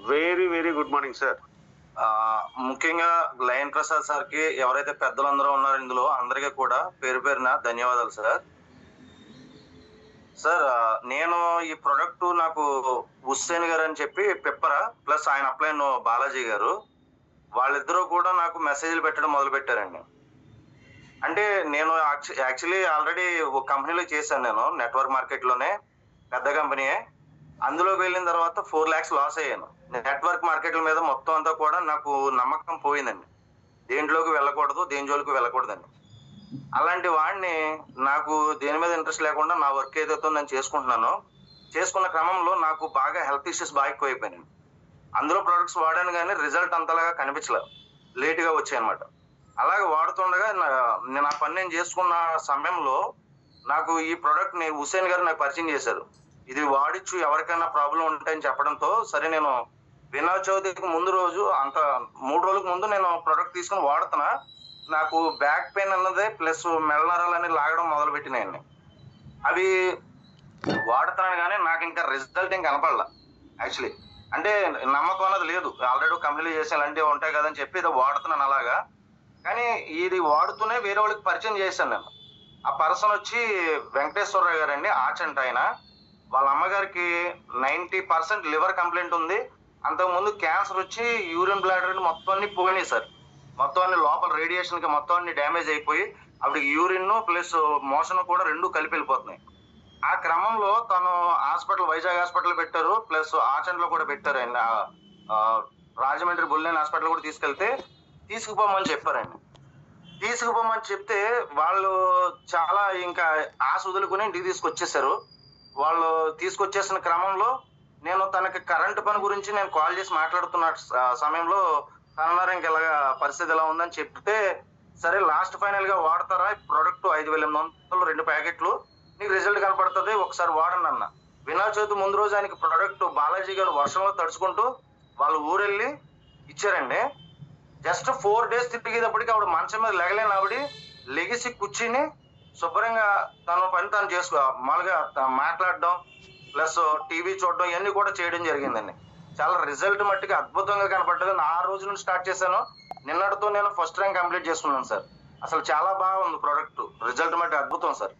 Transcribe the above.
Very very good morning sir ముఖ్యంగా lion Prasad సార్కి ఎవరైతే పెద్దలందరూ ఉన్నారో ఇందులో అందరికీ కూడా పేరు పేరున ధన్యవాదాలు సార్ సార్ నేను ఈ ప్రొడక్ట్ నాకు హుస్సేన్ గారు అని చెప్పి పిప్పరా ప్లస్ ఆయన అప్లైన్ బాలాజీ గారు. వాళ్ళిద్దరూ కూడా నాకు మెసేజ్లు పెట్టడం మొదలు పెట్టారండి అంటే నేను యాక్చువల్లీ ఆల్రెడీ ఒక కంపెనీలో చేశాను నేను నెట్వర్క్ మార్కెట్లోనే పెద్ద కంపెనీయే అందులోకి వెళ్ళిన తర్వాత ఫోర్ ల్యాక్స్ లాస్ అయ్యాను. నెట్వర్క్ మార్కెట్ల మీద మొత్తం అంతా కూడా నాకు నమ్మకం పోయిందండి. దేంట్లోకి వెళ్ళకూడదు దేని జోలికి వెళ్ళకూడదండి. అలాంటి వాడిని నాకు దేని మీద ఇంట్రెస్ట్ లేకుండా నా వర్క్ ఏదైతే నేను చేసుకుంటున్నానో చేసుకున్న క్రమంలో నాకు బాగా హెల్త్ ఇష్యూస్ బాగా ఎక్కువైపోయినాయి. అందులో ప్రొడక్ట్స్ వాడాను కానీ రిజల్ట్ అంతలాగా కనిపించలేదు. లేట్గా వచ్చాయన్నమాట. అలాగే వాడుతుండగా నా- నేను ఆ పని నేను చేసుకున్న సమయంలో నాకు ఈ ప్రోడక్ట్ని హుసేన్ గారు నాకు పరిచయం చేశారు. ఇది వాడిచ్చు ఎవరికైనా ప్రాబ్లం ఉంటాయని చెప్పడంతో సరే నేను వినాయక చవితికి ముందు రోజు అంత మూడు రోజులకు ముందు నేను ప్రోడక్ట్ తీసుకుని వాడుతున్నా. నాకు బ్యాక్ పెయిన్ అన్నదే ప్లస్ మెల్లనరాలని లాగడం మొదలు పెట్టినాయండి అవి వాడుతున్నాను కానీ నాకు ఇంకా రిజల్ట్ ఇంకా కనపడలా యాక్చువల్లీ అంటే నమ్మకం అన్నది లేదు. ఆల్రెడీ కంపెనీలు చేసే ఇలాంటివి ఉంటాయి కదని చెప్పి ఇది వాడుతున్నాను అలాగా. కానీ ఇది వాడుతూనే వేరే వాళ్ళకి పరిచయం చేశాను నేను. ఆ పర్సన్ వచ్చి వెంకటేశ్వరరావు గారండి అండి ఆచంట ఆయన. వాళ్ళ అమ్మగారికి నైంటీ పర్సెంట్ లివర్ కంప్లైంట్ ఉంది. అంతకుముందు క్యాన్సర్ వచ్చి యూరిన్ బ్లాడర్ మొత్తం అన్ని పోయినాయి సార్. మొత్తం అన్ని లోపల రేడియేషన్కి మొత్తం అన్ని డ్యామేజ్ అయిపోయి అప్పుడు యూరిన్ ప్లస్ మోషన్ కూడా రెండు కలిపి వెళ్ళిపోతున్నాయి. ఆ క్రమంలో తను హాస్పిటల్ వైజాగ్ హాస్పిటల్ పెట్టారు. ప్లస్ ఆచండ్లో కూడా పెట్టారు ఆయన. రాజమండ్రి బుల్లెన్ హాస్పిటల్ కూడా తీసుకెళ్తే తీసుకుపోమని చెప్పారండి తీసుకుపోమని చెప్తే వాళ్ళు చాలా ఇంకా ఆశ వదులుకుని ఇంటికి తీసుకొచ్చేసారు వాళ్ళు తీసుకొచ్చేసిన క్రమంలో నేను తనకి కరెంట్ పని గురించి నేను కాల్ చేసి మాట్లాడుతున్న సమయంలో తనన్నారు ఇంక ఇలాగా పరిస్థితి ఎలా ఉందని చెప్తే సరే లాస్ట్ ఫైనల్గా వాడతారా? ప్రొడక్ట్ ఐదు వేల ఎనిమిది వందలు రెండు ప్యాకెట్లు. నీకు రిజల్ట్ కనపడుతుంది ఒకసారి వాడండి అన్న. వినాయక చవితి ముందు రోజు ఆయనకి ప్రొడక్ట్ బాలాజీ గారు వర్షంలో తడుచుకుంటూ వాళ్ళు ఊరెళ్ళి ఇచ్చారండి. జస్ట్ ఫోర్ డేస్ తిరిగేటప్పటికి ఆవిడ మంచం మీద లెగలేని ఆవిడ లెగిసి కూర్చుని శుభ్రంగా తన పని తను చేసుకో మామూలుగా మాట్లాడడం ప్లస్ టీవీ చూడడం ఇవన్నీ కూడా చేయడం జరిగిందండి. చాలా రిజల్ట్ మట్టుకు అద్భుతంగా కనపడ్డది. ఆ రోజు నుంచి స్టార్ట్ చేశాను. నిన్నటితో నేను ఫస్ట్ ర్యాంక్ కంప్లీట్ చేసుకున్నాను సార్. అసలు చాలా బాగుంది ప్రోడక్ట్. రిజల్ట్ మట్టి అద్భుతం సార్.